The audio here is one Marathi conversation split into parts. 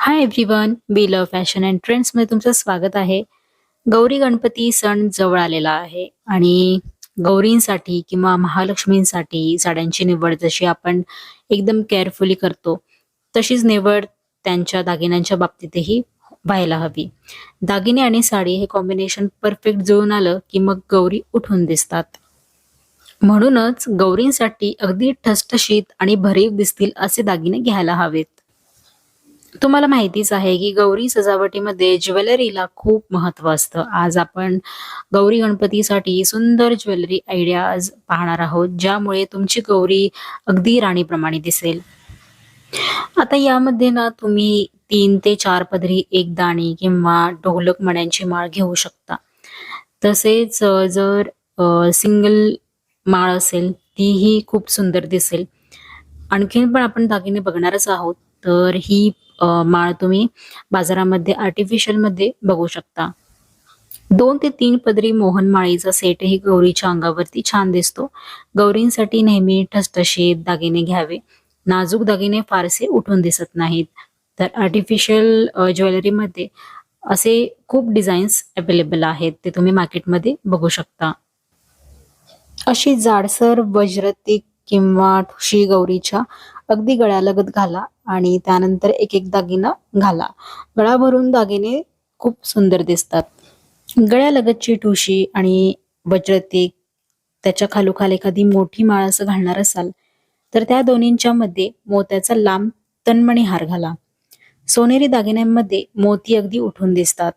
Hi everyone be love fashion and ट्रेंड्समध्ये तुमचं स्वागत आहे. गौरी गणपती सण जवळ आलेला आहे आणि गौरींसाठी किंवा महालक्ष्मींसाठी साड्यांची निवड जशी आपण एकदम केअरफुली करतो तशीच निवड त्यांच्या दागिन्यांच्या बाबतीतही व्हायला हवी. दागिने आणि साडी हे कॉम्बिनेशन परफेक्ट जुळून आलं की मग गौरी उठून दिसतात. म्हणूनच गौरींसाठी अगदी ठसठशीत आणि भरीव दिसतील असे दागिने घ्यायला हवेत. तुम्हाला माहितीच आहे की गौरी सजावटीमध्ये ज्वेलरीला खूप महत्त्व असतं. आज आपण गौरी गणपतीसाठी सुंदर ज्वेलरी आयडियाज पाहणार आहोत ज्यामुळे तुमची गौरी अगदी राणीप्रमाणे दिसेल. आता यामध्ये ना तुम्ही तीन ते चार पदरी एक दाणी किंवा ढोलक मण्यांची माळ घेऊ शकता. तसेच जर सिंगल माळ असेल तीही खूप सुंदर दिसेल. आणखीन पण आपण दागिने बघणारच आहोत तर ही माळ तुम्ही बाजारामध्ये आर्टिफिशियलमध्ये बघू शकता. दोन ते तीन पदरी मोहन माळीचा सेट ही गौरीच्या अंगावरती छान दिसतो. गौरींसाठी नेहमी ठसठशीत दागिने घ्यावे. नाजूक दागिने फारसे उठून दिसत नाहीत. तर आर्टिफिशियल ज्वेलरीमध्ये असे खूप डिझाईन्स अवेलेबल आहेत. ते तुम्ही मार्केटमध्ये बघू शकता. अशी जाडसर वज्रतीक किंवा ठुशी गौरीच्या अगदी गळ्यालगत घाला. आणि त्यानंतर एक एक दागिना घाला. गळा भरून दागिने खूप सुंदर दिसतात. गळ्यालगतची ठुशी आणि वज्रतीक त्याच्या खालोखाल एखादी मोठी माळ असं घालणार असाल तर त्या दोन्हींच्या मध्ये मोत्याचा लांब तन्मणी हार घाला. सोनेरी दागिन्यांमध्ये मोती अगदी उठून दिसतात.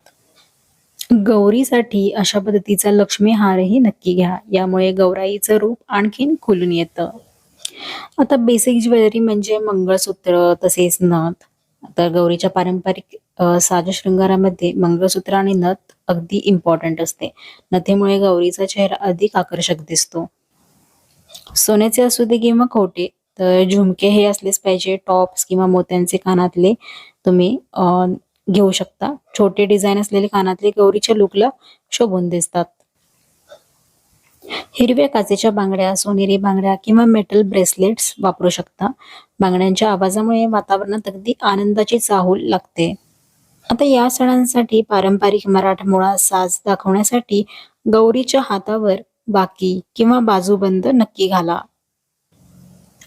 गौरीसाठी अशा पद्धतीचा लक्ष्मी हारही नक्की घ्या. यामुळे गौराईचं रूप आणखीन खुलून येतं. आता बेसिक ज्वेलरी म्हणजे मंगळसूत्र तसेच नथ. तर गौरीच्या पारंपरिक साज शृंगारामध्ये मंगळसूत्र आणि नथ अगदी इम्पॉर्टंट असते. नथीमुळे गौरीचा चेहरा अधिक आकर्षक दिसतो. सोन्याचे असू दे किंवा खोटे तर झुमके हे असलेच पाहिजे. टॉप्स किंवा मोत्यांचे कानातले तुम्ही घेऊ शकता. छोटे डिझाईन असलेले कानातले गौरीच्या लुकला शोभून दिसतात. हिरव्या काचेच्या बांगड्या सोनेरी बांगड्या किंवा मेटल ब्रेसलेट्स वापरू शकता. बांगड्यांच्या आवाजामुळे वातावरणात अगदी आनंदाची चाहूल लागते. आता या सणांसाठी पारंपरिक मराठमोळा साज दाखवण्यासाठी गौरीच्या हातावर बाकी किंवा बाजूबंद नक्की घाला.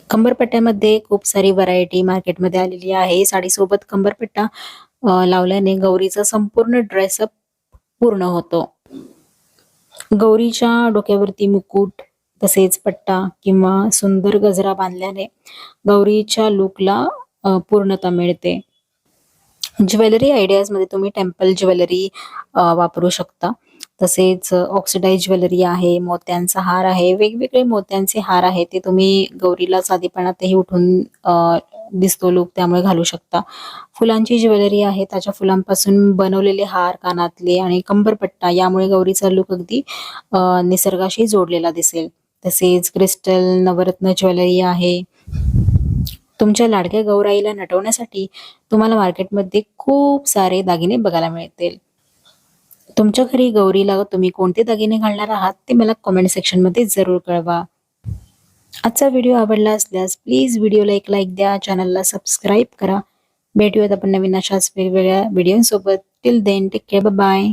कंबरपट्ट्यामध्ये खूप सारी व्हरायटी मार्केटमध्ये आलेली आहे. साडीसोबत कंबरपट्टा लावल्याने गौरीचा संपूर्ण ड्रेसअप पूर्ण होतो. गौरीच्या डोक्यावरती मुकुट तसेच पट्टा किंवा सुंदर गजरा बांधल्याने गौरीच्या लुकला पूर्णता मिळते. ज्वेलरी आयडियाजमध्ये तुम्ही टेम्पल ज्वेलरी वापरू शकता. तसेच ऑक्सिडाईज ज्वेलरी आहे मोत्यांचा हार आहे वेगवेगळे मोत्यांचे हार आहे ते तुम्ही गौरीला साधेपणातही उठून दिसतो लुक त्यामुळे घालू शकता. फुलांची ज्वेलरी आहे त्याच्या फुलांपासून बनवलेले हार कानातले आणि कंबरपट्टा यामुळे गौरीचा लुक अगदी निसर्गाशी जोडलेला दिसेल. तसेच क्रिस्टल नवरत्न ज्वेलरी आहे. तुमच्या लाडक्या गौराईला नटवण्यासाठी तुम्हाला मार्केटमध्ये खूप सारे दागिने बघायला मिळतील. तुमच्या घरी गौरीला तुम्ही कोणते दागिने घालणार आहात ते मला कमेंट सेक्शनमध्ये जरूर कळवा. आजचा व्हिडिओ आवडला असल्यास प्लीज व्हिडिओला एक लाईक द्या चॅनलला सबस्क्राईब करा. भेटूयात आपण नवीन अशाच वेगवेगळ्या व्हिडिओसोबत till then take care bye